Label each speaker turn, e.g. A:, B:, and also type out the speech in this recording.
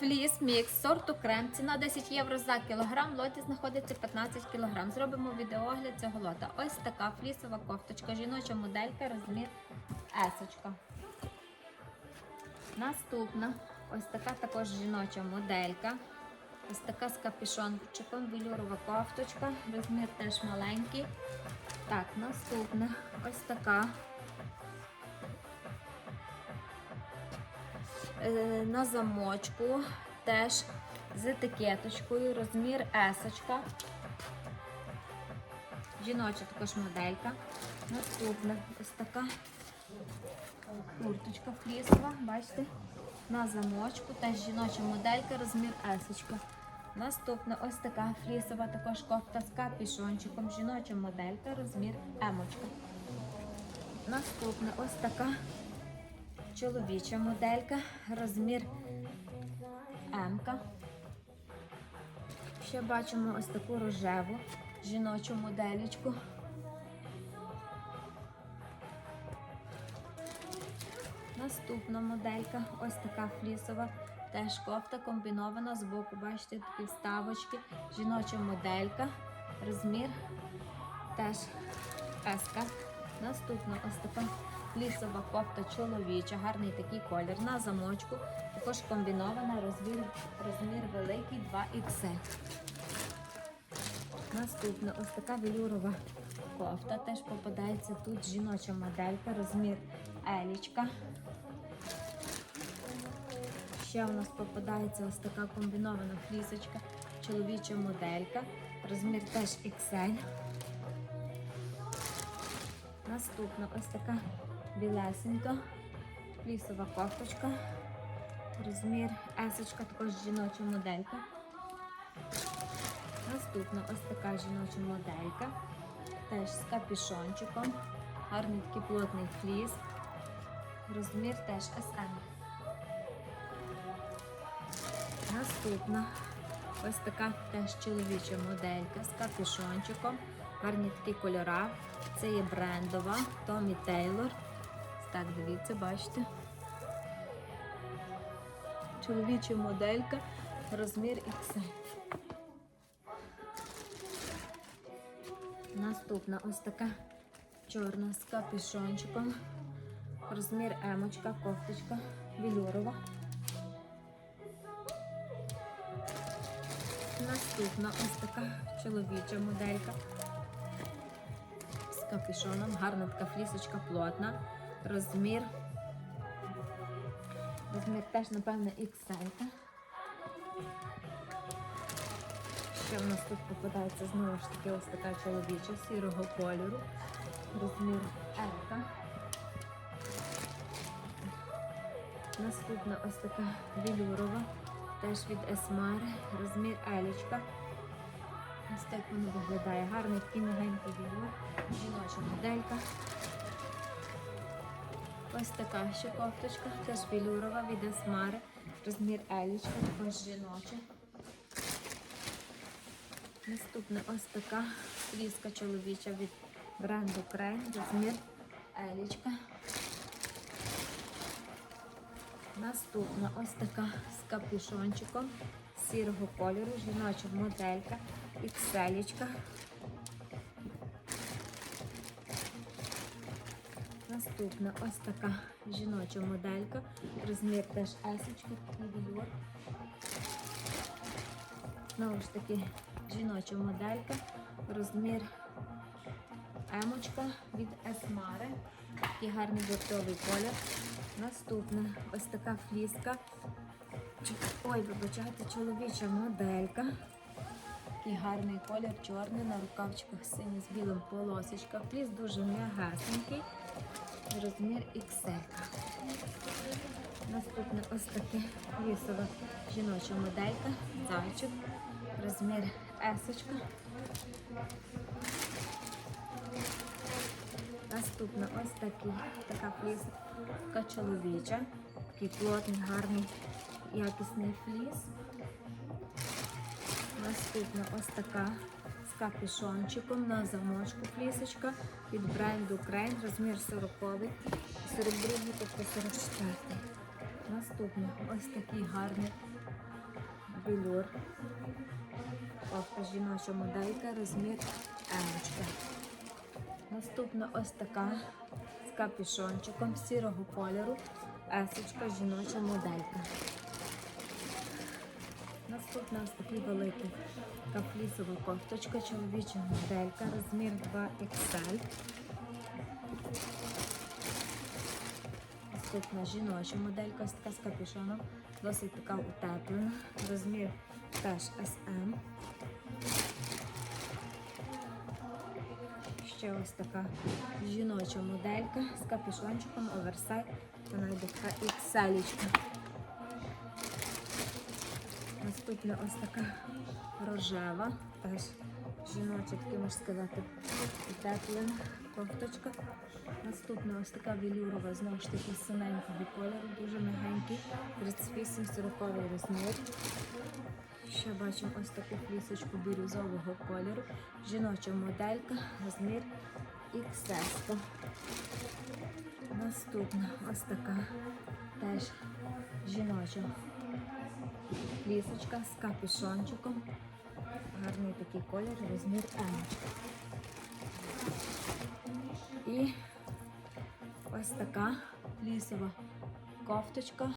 A: Фліс мікс сорту крем. Ціна 10 євро за кілограм. В лоті знаходиться 15 кілограм. Зробимо відеогляд цього лота. Ось така флісова кофточка. Жіноча моделька, розмір есочка. Наступна ось така також жіноча моделька. Ось така з капюшончиком, велюрова кофточка, розмір теж маленький. Так, наступна ось така. На замочку, теж з етикеточкою, розмір есочка. Жіноча також моделька. Наступна ось така курточка флісова, бачите? На замочку, теж жіноча моделька, розмір есочка. Наступна ось така флісова також кофта з капішончиком, жіноча моделька, розмір емочка. Наступна ось така чоловіча моделька, розмір М. Ще бачимо ось таку рожеву жіночу моделечку. Наступна моделька, ось така флісова, теж кофта комбінована з боку, бачите, такі вставочки, жіноча моделька, розмір теж еска. Наступна ось така флісова кофта чоловіча, гарний такий колір на замочку. Також комбінована, розмір, розмір великий 2XL. Наступна ось така велюрова кофта. Теж попадається тут жіноча моделька, розмір елічка. Ще у нас попадається ось така комбінована флісочка, чоловіча моделька, розмір теж XL. Наступна ось така білесенька, флісова кофточка, розмір есочка, також жіноча моделька. Наступна ось така жіноча моделька, теж з капюшончиком, гарний такий плотний фліс, розмір теж SM. Наступна ось така теж чоловіча моделька з капюшончиком. Гарні такі кольора. Це є брендова Tommy Taylor. Так, дивіться, бачите. Чоловіча моделька, розмір XL. Наступна ось така чорна з капюшончиком. Розмір емочка, кофточка, велюрова. Наступна ось така чоловіча моделька з капюшоном. Гарна така флісочка плотна. Розмір. Розмір теж, напевно, XL. Ще в нас тут попадається знову ж таки ось така чоловіча сірого кольору. Розмір L. Наступна ось така велюрова, теж від Esmare, розмір Елічка. Ось так воно виглядає. Гарний такий мягенький велюр, жіноча моделька. Ось така ще кофточка, теж велюрова від Esmare, розмір Елічка, також жіноча. Наступна ось така фліска чоловіча від бренду Крей, розмір Елічка. Наступна ось така з капюшончиком сірого кольору, жіноча моделька, ікселічка. Наступна ось така жіноча моделька, розмір теж такий велюр. Знову ж таки жіноча моделька, розмір емочка від Есмари. Такий гарний бортовий колір. Наступна ось така фліска. Ой, вибачайте, чоловіча моделька. Такий гарний колір, чорний, на рукавчиках синій з білим полосочком. Фліс дуже м'ягесенький. Розмір XL. Наступна ось таке лісова жіноча моделька. Зайчик. Розмір есочка. Наступна ось такий, така фліска чоловіча. Такий плотний, гарний, якісний фліс. Наступна ось така капюшончиком на замочку флісочка від бренду Крейн, розмір 40 42 тобто 44 Наступна ось такий гарний велюр. Кофта жіноча моделька, розмір емочка. Наступна ось така з капюшончиком сірого кольору. Есочка жіноча моделька. Наступна ось такий великий кафлісова кофточка, чоловіча моделька, розмір 2XL. Наступна жіноча моделька, ось така з капюшоном, досить така утеплена, розмір теж SM. Ще ось така жіноча моделька з капюшончиком, оверсайз, вона йде така XL. Наступна ось така рожева, теж жіноча, таки можна сказати, утеплена кофточка. Наступна ось така велюрова, знову ж таки синенького кольору, дуже мягенький, 38-40 розмір. Ще бачимо ось таку флісочку бірюзового кольору. Жіноча моделька, розмір XS. Наступна ось така теж жіноча флісочка з капюшончиком. Гарний такий колір, розмір М. І ось така лісова кофточка